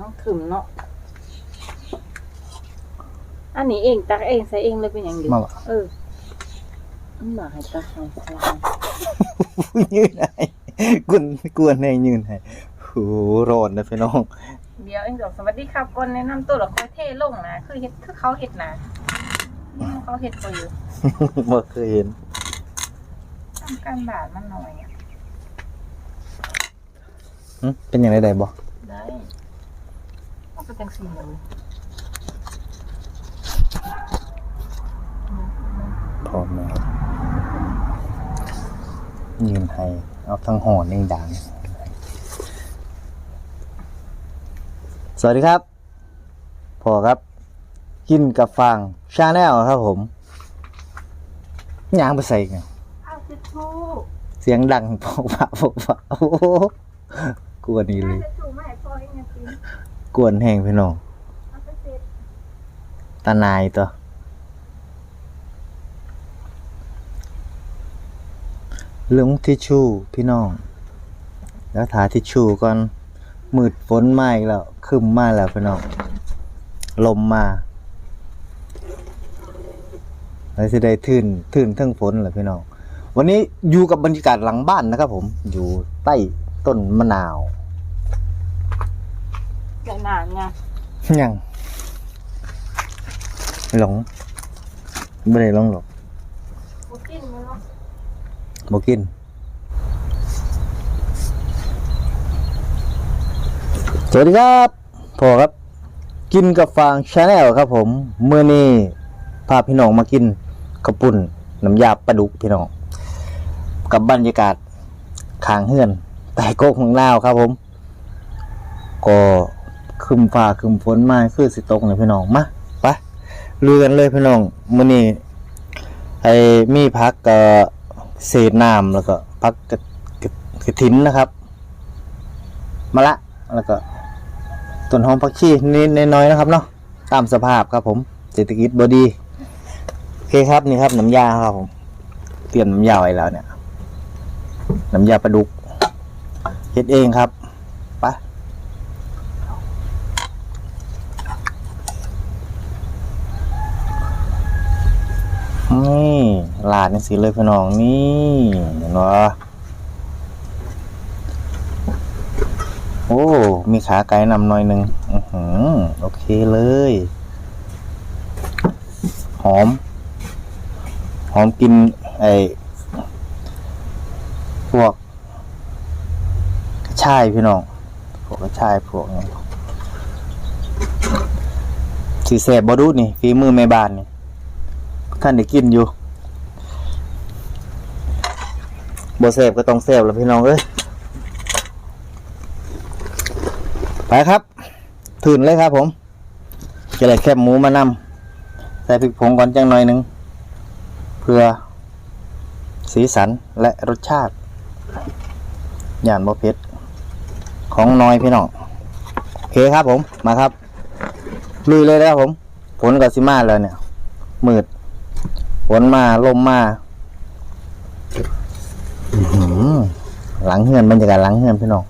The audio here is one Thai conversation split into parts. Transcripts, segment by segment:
น้องขึ้นเนาะ อันนี้เองตักเองใส่เองเลยเป็นอย่างเดียวมาบ่ เออมันบอกให้ตักให้ใส่ให้ยืนให้กุนกวนให้ยืนให้โหร้อนนะพี่น้อง เดี๋ยวเองบอกสวัสดีครับก่อนแนะนำตัวแล้วค่อยเทลงนะคือเฮ็ดคือเขาเฮ็ดนะนี่เขาเฮ็ดบ่อยู่บ่เคยเห็นทำการบาดมันหน่อยอะหึเป็นอย่างไรได้บ่ได้มัน ก็จังซี่เลยพร้อมแล้วยืนให้เอาทั้งห่อนี่ดัง สวัสดีครับพอครับ กินกับฟังชาแนลครับผมย่างไปใส่กันเอาทิชชู่เสียงดังพกพะพกพะโอ้โหกวนนี่เลย ทิชชู่มาให้พ่อเองนะ กวนแห้งพี่น้องเอาไปเสร็จตานายตัวลุงทิชชู่พี่น้อง แล้วทาทิชชู่ก่อนมืดฝนมาอีกแล้วคึมมาแล้วพี่น้องลมมาแล้วสิได้ทื่นทื่นเทั้งฝนแหละพี่น้อง วันนี้อยู่กับบรรยากาศหลังบ้านนะครับผมอยู่ใต้ต้นมะนาว ใส่หนานไงยังหลงไม่ได้หลงหรอกบ่กินมันเนาะบกินสวัสดีครับพ่อครับ กินกับฟางชาแนลครับผมเมื่อนี้พาพี่น้องมากินกระปุ่นน้ำยาปลาดุกพี่น้องกับบรรยากาศขางเฮือนแต่โกกของลาวครับผม ก็ คืมฟ้าคืมฝนมาคือสิตกเลยพี่น้องมาไปลุยกันเลยพี่น้องมื้อนี้ไอ้มีพักกับเศษน้ำแล้วก็พักกระกระกระถินนะครับมะละแล้วก็ต้นหอมผักชีนิดน้อยๆนะครับเนาะตามสภาพครับผมเศรษฐกิจบดีโอเคครับนี่ครับน้ำยาครับผมเตรียมน้ำยาไว้แล้วเนี่ยน้ำยาปลาดุกเฮ็ดเองครับ นี่ลาดนี่สิเลยพี่น้องนี่เห็นว่าโอ้ มีขาไก่นำหน่อยหนึ่งอือหือโอเคเลย หอม หอมกินไอพวกกระชายพี่น้องพวกกระชายพวกนี้สีแสบบอดูนี่ฝีมือแม่บ้านนี่ ท่านได้กินอยู่บ่เสพก็ต้องเสพแล้วพี่น้องเอ้ยไปครับถืนเลยครับผมจะเลยแคบหมูมานำใส่พริกผงก่อนจังหน่อยหนึ่งเพื่อสีสันและรสชาติหยานบ่เผ็ดของน้อยพี่น้องโอเคครับผมมาครับลุยเลยนะครับผมฝนกับซิมาแล้วเนี่ยมืด นมาลมมาหลังเฮือนบรรยากาศหลังเฮือนพี่น้อง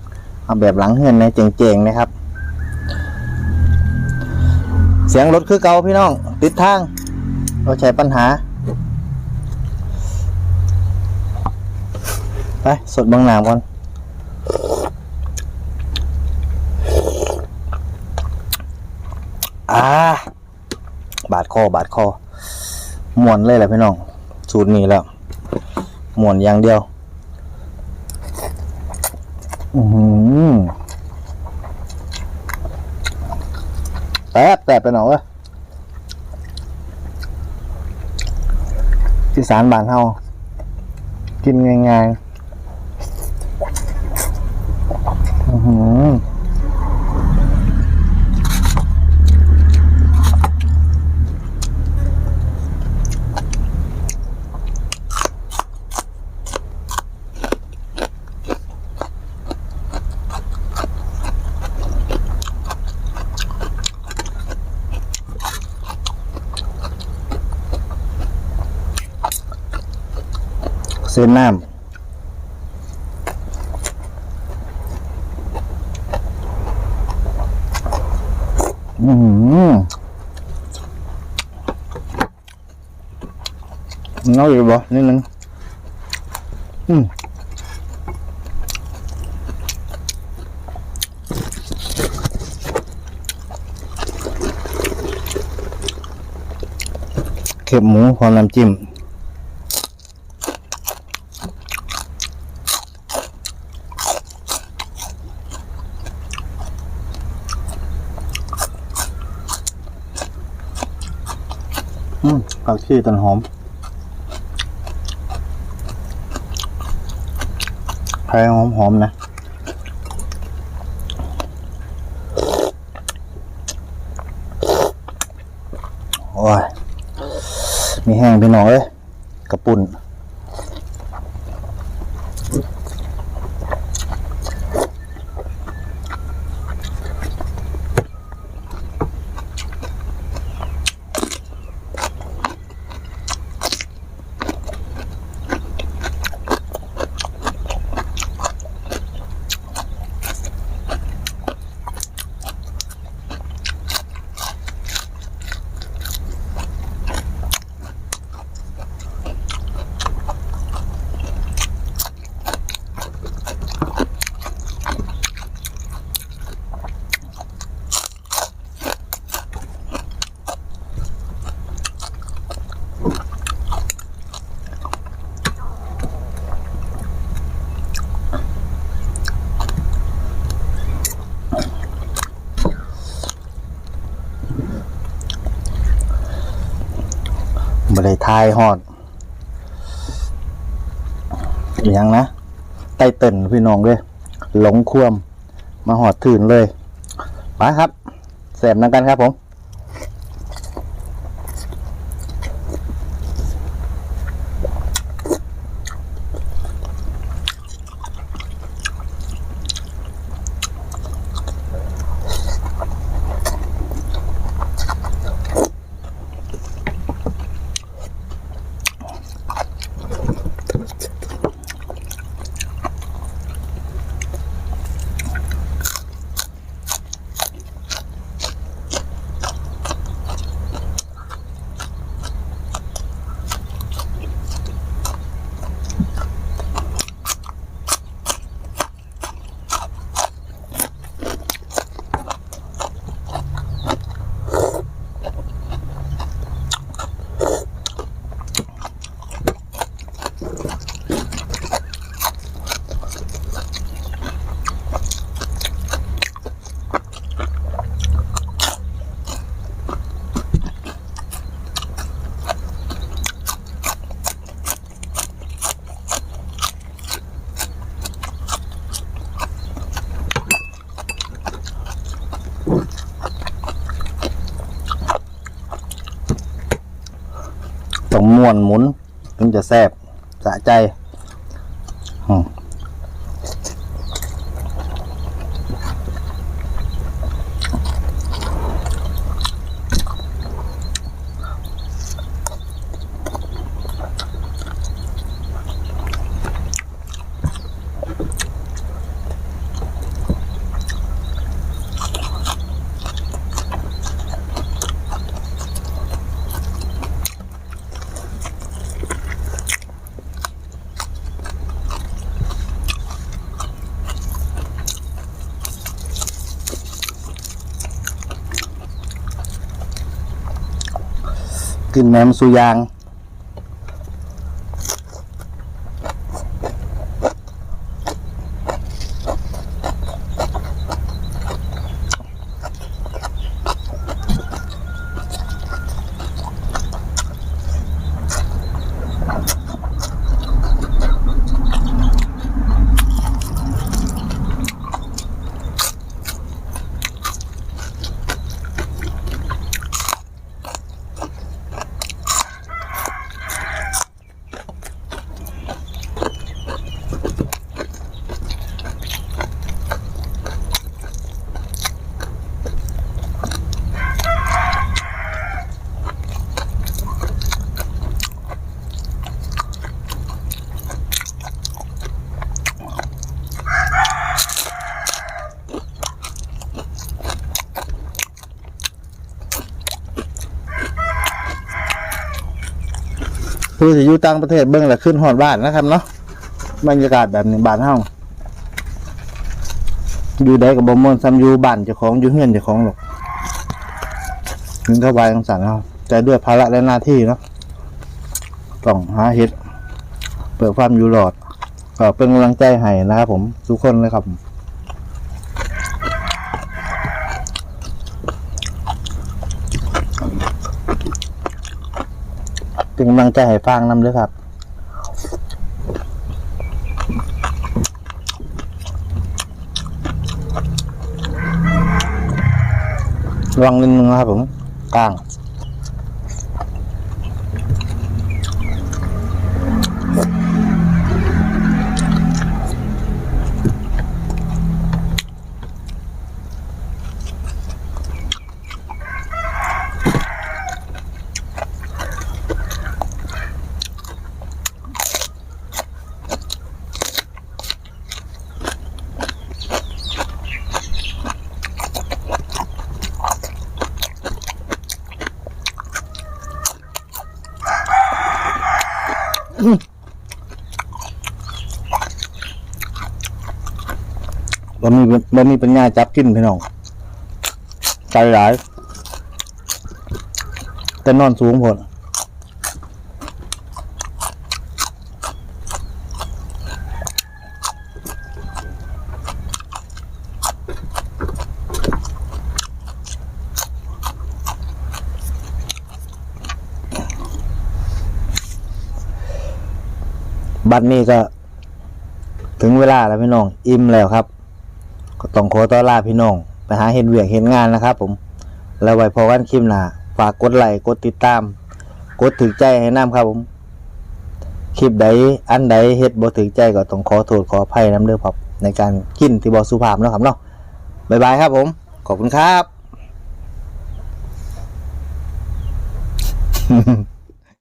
เอาแบบหลังเฮือนนะเจ๋งๆนะครับ เสียงรถคือเก่าพี่น้อง ติดทางเราใช้ปัญหา ไป สดบางหนามก่อนอ่าบาดคอบาดคอ มวนเลยแหละพี่น้อง สูตรนี้แล้วมวนอย่างเดียว อือหือแตบแป๊บไปหน่อยเว้ยที่สารบานเฮากินง่ายๆ เส้นน้ำอืมน้อยอยู่บ่นิดนึงอืมเข็บหมูพร้อมน้ำจิ้ม อืม ผักชีต้นหอมไทยหอมหอมๆนะโอ้ยมีแห้งพี่น้องเอ้ยกระปุ่น บริทายฮอดอย่างนะไตเติ่นพี่น้องเลยหลงควมมาหอดถืนเลยไปครับแสบนังกันครับผม ม้วนหมุนถึงจะแซบสะใจ กินแหนมสุยาง ผู้ที่อยู่ต่างประเทศเบิ้งแหละขึ้นหอดบ้านนะครับเนาะ บรรยากาศแบบนี้บ้านเฮาอยู่ได้กับบ่ม่วนซ้ำอยู่บ้านเจ้าของอยู่เฮือนเจ้าของหรอกถึงเข้าไปจังซั่นเฮาแต่ด้วยภาระและหน้าที่เนาะต้องหาเฮ็ดเพื่อความอยู่รอดก็เป็นกำลังใจให้นะครับผมทุกคนเลยครับเป็นกำลังใจให้ฟังนำด้วยครับ ระวังนิดนึงนะครับผมกลาง บ่มีบ่มีปัญญาจับกินพี่น้องใจหลาย แต่นอนสูงพอดบัดนี้ก็ ถึงเวลาแล้วพี่น้อง อิ่มแล้วครับ ก็ต้องขอต้อนรับพี่น้อง ไปหาเห็นเวียกเห็นงานนะครับผม แล้วไว้พอกันคลิปหน้าฝากกดไลค์กดติดตาม กดถึกใจให้น้ำครับผม คลิปใดอันใดเฮ็ดบ่ถึกใจก็ต้องขอโทษขออภัยน้ำเด้อครับในการกินที่บ่สุภาพเนาะครับเนาะบ๊ายบายครับผม ขอบคุณครับ